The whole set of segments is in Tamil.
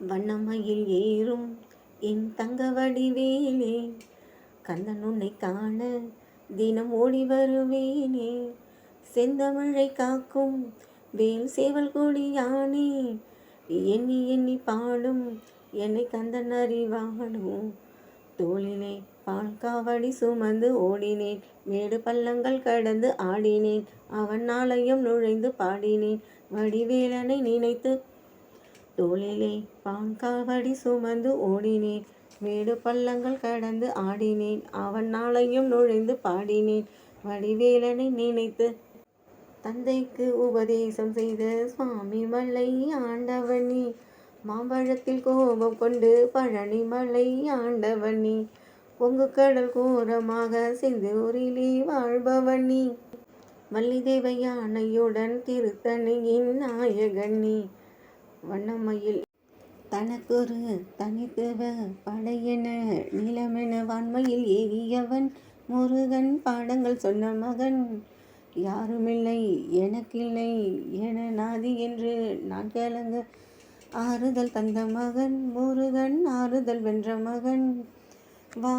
வண்ணமயில் ஏறும் என் தங்க வடிவேலே. கந்தன் உன்னை காண தினம் ஓடி வருவேனே. செந்தமிழை காக்கும் வேல் சேவல் கொடியானே. எண்ணி எண்ணி பாடும் என்னை கந்தன் அறிவானோ. தோளிலே பால் காவடி சுமந்து ஓடினேன். மேடு பள்ளங்கள் கடந்து ஆடினேன். அவன் நாளையும் நுழைந்து பாடினேன். வடிவேலனை நினைத்து தோளிலே பாங்காவடி சுமந்து ஓடினேன். மேடு பள்ளங்கள் கடந்து ஆடினேன். அவன் நாளையும் நுழைந்து பாடினேன். வடிவேலனை நினைத்து தந்தைக்கு உபதேசம் செய்த சுவாமி மலை ஆண்டவனி மாம்பழத்தில் கோபம் கொண்டு பழனி மலை ஆண்டவனி பொங்கு கடல் கோரமாக சிந்தூரிலே வாழ்பவனி. மல்லிதேவ யானையுடன் திருத்தணியின் நாயகனி வண்ணமயில். தனக்கொரு தனித்துவ படையென நிலமென வான்மையில் ஏறியவன் முருகன் பாடங்கள் சொன்ன மகன். யாருமில்லை எனக்கில்லை என நாதி என்று நான் கலங்க ஆறுதல் தந்த மகன் முருகன் ஆறுதல் வென்ற மகன். வா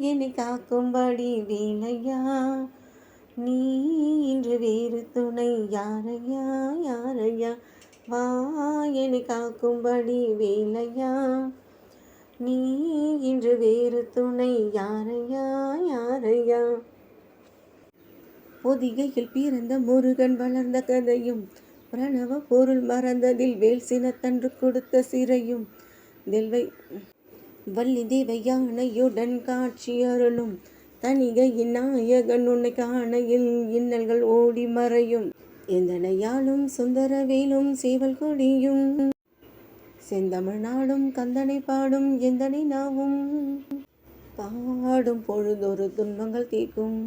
என்னை காக்கும்படி வேலையா நீ இன்று வேறு துணை யாரையா யாரையா? வா காக்கும்படி வேலையா? நீ இன்று வேறு துணை யாரையா? யாரையா? பொதிகையில் பிறந்த முருகன் வளர்ந்த கதையும் பிரணவ பொருள் மறந்ததில் வேல் சினத்தன்று கொடுத்த சிறையும் தெல்வை வள்ளி தேவ யானையுடன் காட்சி அருளும் தனிகையின் நாயகன் உன்னை காணையில் இன்னல்கள் ஓடி மறையும். எந்தனையாலும் சுந்தரவேலும் சேவல் கொடியும். செந்தமிழ் நாடும் கந்தனை பாடும் எந்தனை நாவும். பாடும் பொழுதொரு துன்பங்கள் தீர்க்கும்.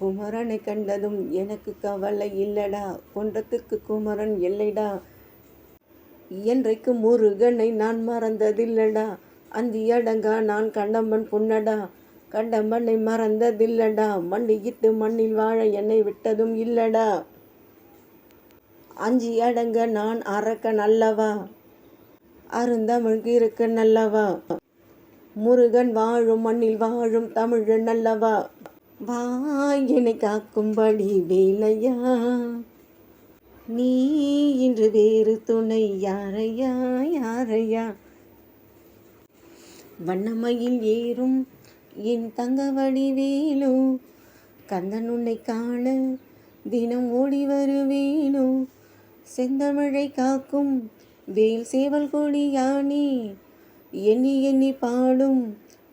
குமரனை கண்டதும் எனக்கு கவலை இல்லடா குன்றத்துக்கு குமரன் எல்லைடா. என்றைக்கு முருகனை நான் மறந்ததில்லடா அந்த அடங்கா நான் கண்டம்மன் புன்னடா. கண்டம்மனை மறந்ததில்லடா மண்டியிட்டு மண்ணில் வாழ என்னை விட்டதும் இல்லடா. அஞ்சு அடங்க நான் அறக்க நல்லவா? அருந்தமிழ்கு இருக்க நல்லவா? முருகன் வாழும் மண்ணில் வாழும் தமிழன் நல்லவா வாயினை என்னை காக்கும்படி வேலையா? நீ இன்று வேறு துணை யாரையா? யாரையா? வண்ணமயில் ஏறும் என் தங்க வடிவேலோ கந்தன் உன்னை காண தினம் ஓடி வருவேனோ செந்தமிழை காக்கும் வேல் சேவல் கொடி யானி எண்ணி எண்ணி பாடும்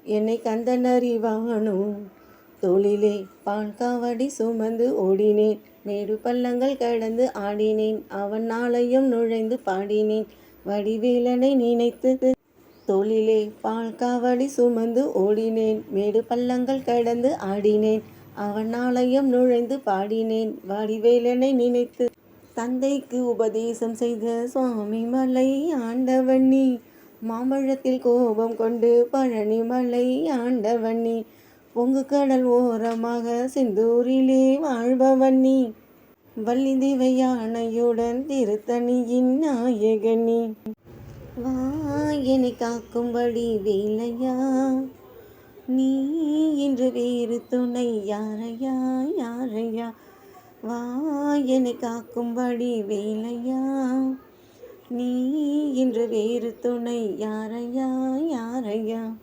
என்னை கந்தன் அறிவானோ தொழிலே பான் காவடி சுமந்து ஓடினேன் மேடு பள்ளங்கள் கடந்து ஆடினேன் அவன் நாளையும் நுழைந்து பாடினேன் வடிவேலனை நினைத்து தொழிலே பால் காவடி சுமந்து ஓடினேன் மேடு பள்ளங்கள் கடந்து ஆடினேன் அவன் நாளையும் நுழைந்து பாடினேன் வடிவேலனை நினைத்து தந்தைக்கு உபதேசம் செய்த சுவாமி மலை ஆண்டவண்ணி மாம்பழத்தில் கோபம் கொண்டு பழனி மலை ஆண்டவண்ணி பொங்கு கடல் ஓரமாக செந்தூரிலே வாழ்பவண்ணி வள்ளி தேவையானையுடன் திருத்தணியின் நாயகனி வா என்னை காக்கும்படி வேலையா? நீ இன்று வேறு துணை யாரையா யாரையா? வா என்னை காக்கும்படி வேலையா? நீ என்று வேறு துணை யாரையா? யாரையா?